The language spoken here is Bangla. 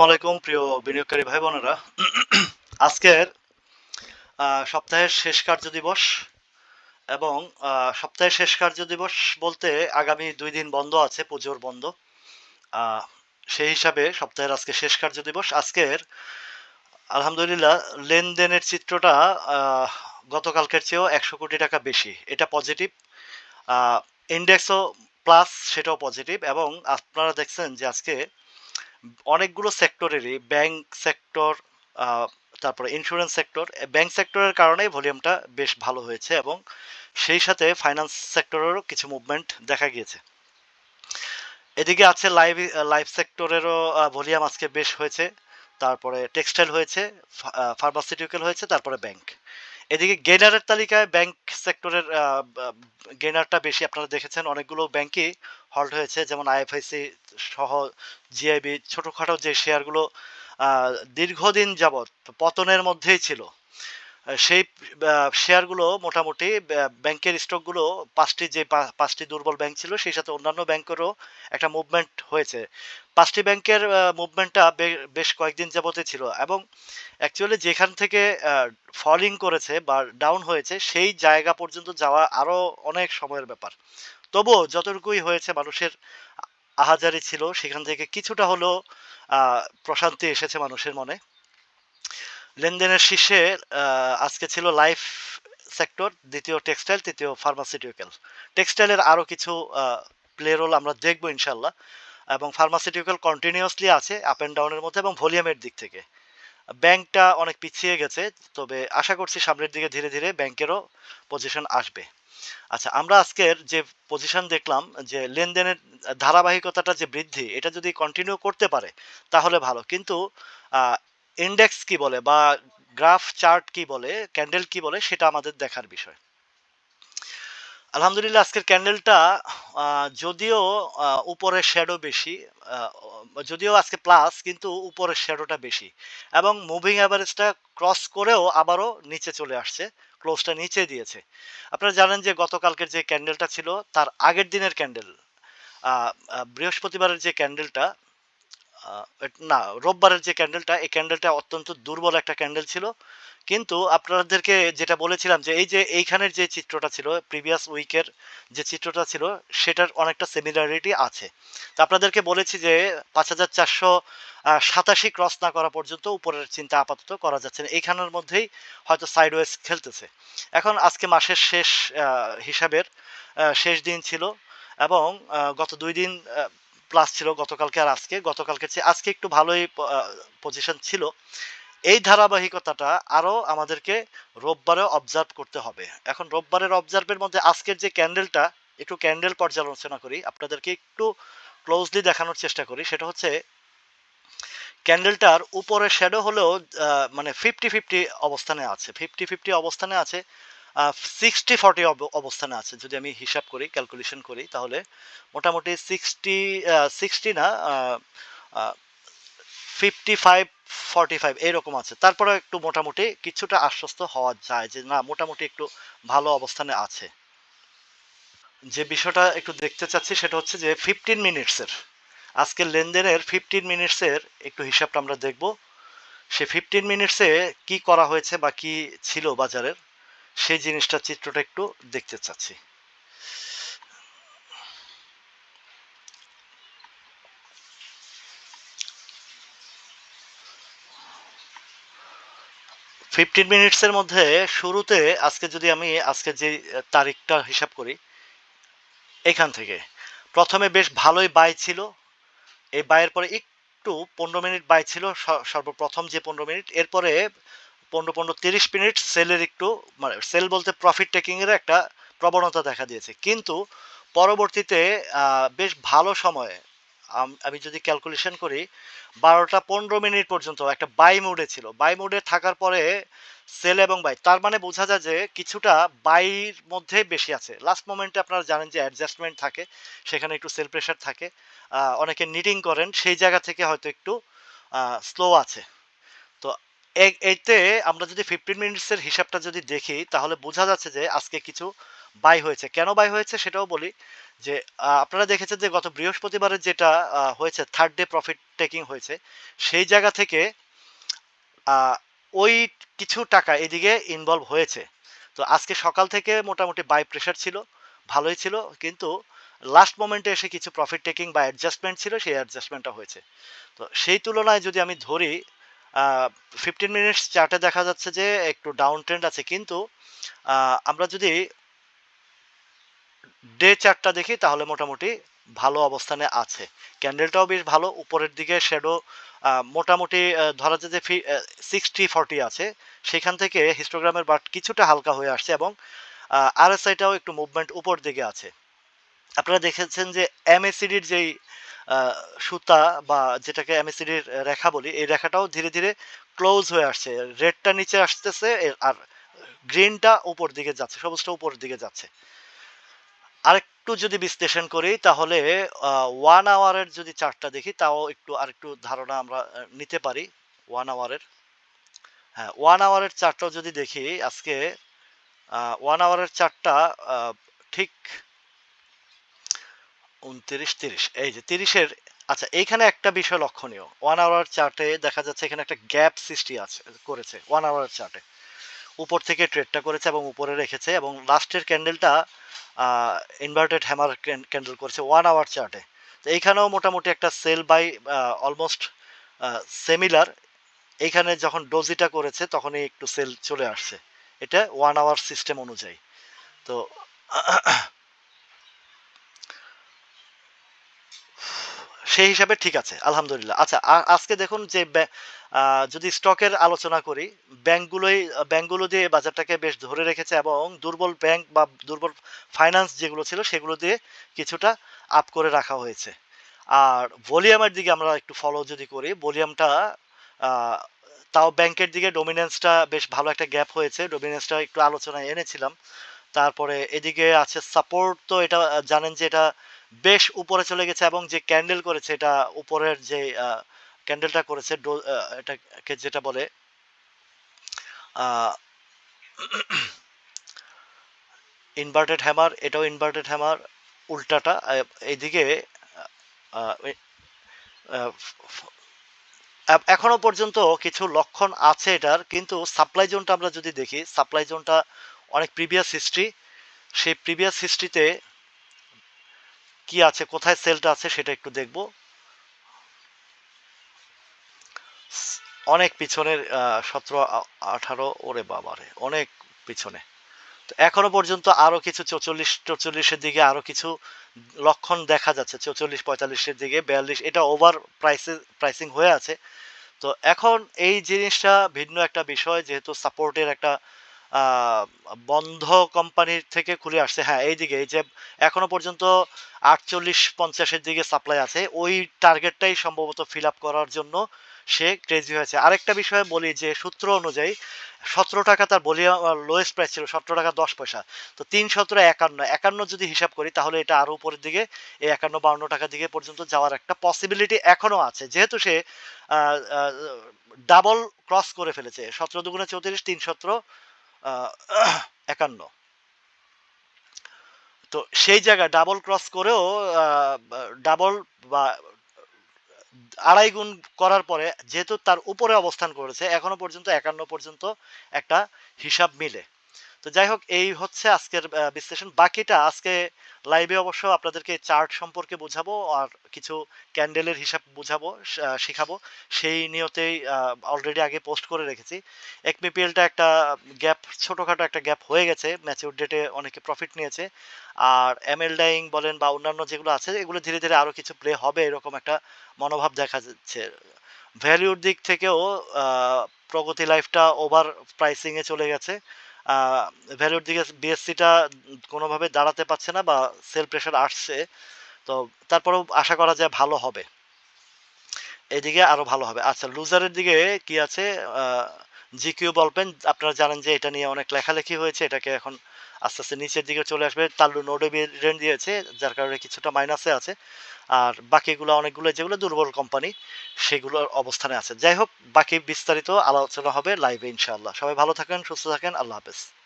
আসসালামাইকুম প্রিয় বিনিয়োগকারী ভাই বোনেরা আজকের সপ্তাহের শেষ কার্য দিবস এবং সপ্তাহের শেষ কার্য দিবস বলতে আগামী দুই দিন বন্ধ আছে, পুজোর বন্ধ। সেই হিসাবে সপ্তাহের আজকে শেষ কার্য দিবস। আজকের, আলহামদুলিল্লাহ, লেনদেনের চিত্রটা গতকালকের চেয়েও একশো কোটি টাকা বেশি। এটা পজিটিভ। ইন্ডেক্সও প্লাস, সেটাও পজিটিভ। এবং আপনারা দেখছেন যে আজকে অনেকগুলো সেক্টরেরই ব্যাংক সেক্টর তারপরে ইন্স্যুরেন্স সেক্টর ব্যাংক সেক্টরের কারণে ভলিউমটা বেশ ভালো হয়েছে এবং সেই সাথে ফাইন্যান্স সেক্টরেরও কিছু মুভমেন্ট দেখা গিয়েছে। এদিকে আছে লাইভ লাইফ সেক্টরেরও ভলিউম আজকে বেশ হয়েছে। তারপরে টেক্সটাইল হয়েছে ফার্মাসিউটিক্যাল হয়েছে, তারপরে ব্যাংক এদিকে গেনারের তালিকায় ব্যাংক সেক্টরের গেনারটা বেশি আপনারা দেখেছেন, অনেকগুলো ব্যাংকই হল্ট হয়েছে, যেমন আইএফআইসি সহ জিআইবি ছোটোখাটো যে শেয়ারগুলো দীর্ঘদিন যাবৎ পতনের মধ্যেই ছিল সেই শেয়ারগুলো মোটামুটি ব্যাংকের স্টকগুলো পাঁচটি যে পাঁচটি দুর্বল ব্যাংক ছিল, সেই সাথে অন্যান্য ব্যাংকেরও একটা মুভমেন্ট হয়েছে। পাঁচটি ব্যাংকের মুভমেন্টটা বেশ কয়েকদিন যাবতে ছিল এবং অ্যাকচুয়ালি যেখান থেকে ফলিং করেছে বা ডাউন হয়েছে, সেই জায়গা পর্যন্ত যাওয়া আরও অনেক সময়ের ব্যাপার। তবুও যতটুকুই হয়েছে মানুষের আহাজারি ছিল, সেখান থেকে কিছুটা হলেও প্রশান্তি এসেছে মানুষের মনে। লেনদেনের শীর্ষে আজকে ছিল লাইফ সেক্টর, দ্বিতীয় টেক্সটাইল, তৃতীয় ফার্মাসিউটিক্যাল। টেক্সটাইলের আরও কিছু প্লে রোল আমরা দেখব ইনশাল্লাহ এবং ফার্মাসিউটিক্যাল কন্টিনিউয়াসলি আছে আপ অ্যান্ড ডাউনের মধ্যে এবং ভলিউমের দিক থেকে। ব্যাংকটা অনেক পিছিয়ে গেছে, তবে আশা করছি সামনের দিকে ধীরে ধীরে ব্যাংকেরও পজিশন আসবে। আচ্ছা আমরা আজকের যে পজিশন দেখলাম, যে লেনদেনের ধারাবাহিকতাটা যে বৃদ্ধি, এটা যদি কন্টিনিউ করতে পারে, তাহলে ভালো। কিন্তু ইন্ডেক্স কি বলে বা গ্রাফ চার্ট কি বলে ক্যান্ডেল কি বলে, সেটা আমাদের দেখার বিষয়। আলহামদুলিল্লাহ আজকের ক্যান্ডেলটা যদিও আহ, উপরের শ্যাডো বেশি যদিও আজকে প্লাস কিন্তু উপরের শ্যাডোটা বেশি। এবং মুভিং অ্যাভারেজটা ক্রস করেও আবারও নিচে চলে আসছে ক্লোজটা নিচে দিয়েছে। আপনারা জানেন যে গতকালকের যে ক্যান্ডেলটা ছিল তার আগের দিনের ক্যান্ডেল বৃহস্পতিবারের যে ক্যান্ডেলটা না, রোববারের যে ক্যান্ডেলটা এই ক্যান্ডেলটা অত্যন্ত দুর্বল একটা ক্যান্ডেল ছিল। কিন্তু আপনাদেরকে যেটা বলেছিলাম যে, এই যে এইখানের যে চিত্রটা ছিল প্রিভিয়াস উইকের যে চিত্রটা ছিল, সেটার অনেকটা সিমিলারিটি আছে। তো আপনাদেরকে বলেছি যে, পাঁচ হাজার চারশো সাতাশি ক্রস না করা পর্যন্ত উপরের চিন্তা আপাতত করা যাচ্ছে না। এইখানের মধ্যেই হয়তো সাইডওয়েজ খেলতেছে। এখন আজকে মাসের শেষ হিসাবের শেষ দিন ছিল এবং গত দুই দিন প্লাস ছিল গতকালকে আর আজকে। গতকালকে চেয়ে আজকে একটু ভালোই পজিশন ছিল। এই ধারাবাহিকতাটা আরও আমাদেরকে রোববারে অবজার্ভ করতে হবে। এখন রোববারের অবজার্ভের মধ্যে আজকের যে ক্যান্ডেলটা একটু ক্যান্ডেল পর্যালোচনা করি। আপনাদেরকে একটু ক্লোজলি দেখানোর চেষ্টা করি। সেটা হচ্ছে ক্যান্ডেলটার উপরে শ্যাডো হলেও মানে ফিফটি ফিফটি অবস্থানে আছে। ফিফটি ফিফটি অবস্থানে আছে। সিক্সটি ফর্টি অবস্থানে আছে। যদি আমি হিসাব করি ক্যালকুলেশন করি, তাহলে মোটামুটি সিক্সটি সিক্সটি না ফিফটি ফাইভ ফর্টি ফাইভ এইরকম আছে। তারপরে একটু মোটামুটি কিছুটা আশ্বস্ত হওয়া যায় যে, না, মোটামুটি একটু ভালো অবস্থানে আছে। যে বিষয়টা একটু দেখতে চাচ্ছি, সেটা হচ্ছে যে ফিফটিন মিনিটসের আজকের লেনদেনের ফিফটিন মিনিটসের একটু হিসাবটা আমরা দেখব। সে ফিফটিন মিনিটসে কি করা হয়েছে বা কি ছিল বাজারের? সেই জিনিসটা চিত্রটা একটু দেখতে চাচ্ছি। ফিফটিন মিনিটসের মধ্যে শুরুতে আজকে যদি আমি আজকে যে তারিখটা হিসাব করি, এখান থেকে। প্রথমে বেশ ভালোই বাই ছিল। এই বাইয়ের পরে একটু পনেরো মিনিট বাই ছিল সর্বপ্রথম যে পনেরো মিনিট, এরপরে পনেরো পনেরো তিরিশ মিনিট সেলের একটু মানে সেল বলতে প্রফিট টেকিংয়ের একটা প্রবণতা দেখা দিয়েছে। কিন্তু পরবর্তীতে বেশ ভালো সময়ে, আমি যদি ক্যালকুলেশন করি, বারোটা পনেরো মিনিট পর্যন্ত একটা বাই মোডে ছিল। বাই মোডে থাকার পরে সেল এবং বাই তার মানে বোঝা যায় যে কিছুটা বাইর মধ্যে বেশি আছে। লাস্ট মোমেন্টে আপনারা জানেন যে অ্যাডজাস্টমেন্ট থাকে, সেখানে একটু সেল প্রেশার থাকে। অনেকে নিটিং করেন, সেই জায়গা থেকে হয়তো একটু স্লো আছে। এতে আমরা যদি ফিফটিন মিনিটসের হিসাবটা যদি দেখি, তাহলে বোঝা যাচ্ছে যে আজকে কিছু বাই হয়েছে। কেন বাই হয়েছে সেটাও বলি যে আপনারা দেখেছেন যে গত বৃহস্পতিবারে যেটা হয়েছে থার্ড ডে প্রফিট টেকিং হয়েছে, সেই জায়গা থেকে ওই কিছু টাকা এদিকে ইনভলভ হয়েছে। তো আজকে সকাল থেকে মোটামুটি বাই প্রেশার ছিল, ভালোই ছিল, কিন্তু লাস্ট মোমেন্টে এসে কিছু প্রফিট টেকিং বা অ্যাডজাস্টমেন্ট ছিল, সেই অ্যাডজাস্টমেন্টটা হয়েছে। তো সেই তুলনায় যদি আমি ধরি ফিফটিন মিনিটস চার্টে দেখা যাচ্ছে যে একটু ডাউন ট্রেন্ড আছে, কিন্তু আমরা যদি ডে চার্টটা দেখি, তাহলে মোটামুটি ভালো অবস্থানে আছে। ক্যান্ডেলটাও বেশ ভালো, উপরের দিকে শ্যাডো মোটামুটি ধরা যায় যে সিক্সটি ফর্টি আছে। সেখান থেকে হিস্টোগ্রামের বাট কিছুটা হালকা হয়ে আসছে এবং আরএসআইটাও একটু মুভমেন্ট উপর দিকে আছে। আপনারা দেখেছেন যে এমএসিডির যেই সুতা বা যেটাকে এমএসিডির রেখা বলি, এই রেখাটাও ধীরে ধীরে ক্লোজ হয়ে আসছে। রেডটা নিচে আসতেছে আর গ্রিনটা উপর দিকে যাচ্ছে, সবুজটা উপর দিকে যাচ্ছে। আরেকটু যদি বিশ্লেষণ করি, তাহলে ওয়ান আওয়ারের যদি চার্টটা দেখি, তাও একটু আরেকটু ধারণা আমরা নিতে পারি ওয়ান আওয়ারের হ্যাঁ ওয়ান আওয়ারের চার্টটাও যদি দেখি, আজকে ওয়ান আওয়ারের চার্টটা ঠিক উনত্রিশ, তিরিশ। এই যে তিরিশের আচ্ছা এইখানে একটা বিষয় লক্ষণীয়। ওয়ান আওয়ার চার্টে দেখা যাচ্ছে এখানে একটা গ্যাপ সৃষ্টি আছে, করেছে ওয়ান আওয়ার চার্টে উপর থেকে ট্রেডটা করেছে এবং উপরে রেখেছে এবং লাস্টের ক্যান্ডেলটা ইনভার্টেড হ্যামার ক্যান্ডেল করেছে ওয়ান আওয়ার চার্টে তো এইখানেও মোটামুটি একটা সেল বাই অলমোস্ট সেমিলার এইখানে যখন ডোজিটা করেছে তখনই একটু সেল চলে আসছে। এটা ওয়ান আওয়ার সিস্টেম অনুযায়ী। তো সেই হিসাবে ঠিক আছে, আলহামদুলিল্লাহ। আচ্ছা আজকে দেখুন যে যদি স্টকের আলোচনা করি, ব্যাংকগুলোই, ব্যাংকগুলো দিয়ে বাজারটাকে বেশ ধরে রেখেছে এবং দুর্বল ব্যাংক বা দুর্বল ফাইন্যান্স যেগুলো ছিল, সেগুলো দিয়ে কিছুটা আপ করে রাখা হয়েছে। আর ভলিউমের দিকে আমরা একটু ফলো যদি করি, ভলিউমটা তাও ব্যাংকের দিকে ডোমিনেন্সটা বেশ ভালো একটা গ্যাপ হয়েছে। ডোমিনেন্সটা একটু আলোচনায় এনেছিলাম। তারপরে এদিকে আছে সাপোর্ট তো এটা, জানেন যে এটা বেশ উপরে চলে গেছে এবং যে ক্যান্ডেল করেছে, এটা উপরের যে ক্যান্ডেলটা করেছে এটাকে যেটা বলে ইনভার্টেড হ্যামার এটাও ইনভার্টেড হ্যামার উল্টাটা এইদিকে এখনও পর্যন্ত কিছু লক্ষণ আছে এটার, কিন্তু সাপ্লাই জোনটা আমরা যদি দেখি সাপ্লাই জোনটা অনেক প্রিভিয়াস হিস্ট্রি সেই প্রিভিয়াস হিস্ট্রিতে কি আছে, কোথায় সেলটা আছে সেটা একটু দেখব। অনেক পিছনের সতেরো আঠারো, ওরে বাবারে অনেক পিছনে। তো এখনও পর্যন্ত আরও কিছু চৌচল্লিশ, চৌচল্লিশের দিকে আরও কিছু লক্ষণ দেখা যাচ্ছে, চৌচল্লিশ, পঁয়তাল্লিশের দিকে, বিয়াল্লিশ, এটা ওভার প্রাইসে প্রাইসিং হয়ে আছে। তো এখন এই জিনিসটা ভিন্ন একটা বিষয়, যেহেতু সাপোর্টের একটা বন্ধ কোম্পানির থেকে খুলে আসছে। হ্যাঁ এইদিকে, এই যে এখনও পর্যন্ত আটচল্লিশ পঞ্চাশের দিকে সাপ্লাই আছে। ওই টার্গেটটাই সম্ভবত ফিল আপ করার জন্য সে ক্রেজি হয়েছে। আরেকটা বিষয়ে বলি যে, সূত্র অনুযায়ী সতেরো টাকা তার বলিয়া লোয়েস্ট প্রাইস ছিল, সতেরো টাকা দশ পয়সা। তো তিন সতেরো একান্ন। একান্ন যদি হিসাব করি, তাহলে এটা আরও উপরের দিকে, এই একান্ন বাউন্ন টাকা দিকে পর্যন্ত যাওয়ার একটা পসিবিলিটি এখনও আছে। যেহেতু সে ডাবল ক্রস করে ফেলেছে। সতেরো দুগুণে চৌত্রিশ, তিন সতেরো একান্ন। তো সেই জায়গায় ডাবল ক্রস করেও ডাবল বা আড়াই গুণ করার পরে যেহেতু তার উপরে অবস্থান করেছে, এখনও পর্যন্ত একান্ন পর্যন্ত একটা হিসাব মিলে। তো যাই হোক, এই হচ্ছে আজকের বিশ্লেষণ। বাকিটা আজকে লাইভে অবশ্য আপনাদেরকে চার্ট সম্পর্কে বোঝাবো আর কিছু ক্যান্ডেলের হিসাব বোঝাবো শেখাবো। সেই নিয়তেই অলরেডি আগে পোস্ট করে রেখেছি। এক একপিপিএলটা একটা গ্যাপ ছোটোখাটো একটা গ্যাপ হয়ে গেছে। ম্যাচিউর ডেটে অনেকে প্রফিট নিয়েছে। আর এমএল ডাইং বলেন বা অন্যান্য যেগুলো আছে, এগুলো ধীরে ধীরে আরও কিছু প্লে হবে এরকম একটা মনোভাব দেখা যাচ্ছে ভ্যালিউর দিক থেকেও প্রগতি লাইফটা ওভার প্রাইসিংয়ে চলে গেছে। ভ্যালুর দিকে বিএসসিটা কোনোভাবে দাঁড়াতে পারছে না বা সেল প্রেশার আসছে, তো তারপরেও আশা করা যায় ভালো হবে। এদিকে আরও ভালো হবে। আচ্ছা লুজারের দিকে কি আছে? জিকিউ বলবেন। আপনারা জানেন যে এটা নিয়ে অনেক লেখালেখি হয়েছে, এটাকে এখন আস্তে আস্তে নিচের দিকে চলে আসবে। তাল্লু নোডে রেন্ট দিয়েছে, যার কারণে কিছুটা মাইনাসে আছে। আর বাকিগুলো অনেকগুলো যেগুলো দুর্বল কোম্পানি সেগুলোর অবস্থানে আছে। যাই হোক, বাকি বিস্তারিত আলোচনা হবে লাইভে ইনশাআল্লাহ। সবাই ভালো থাকেন, সুস্থ থাকেন, আল্লাহ হাফেজ।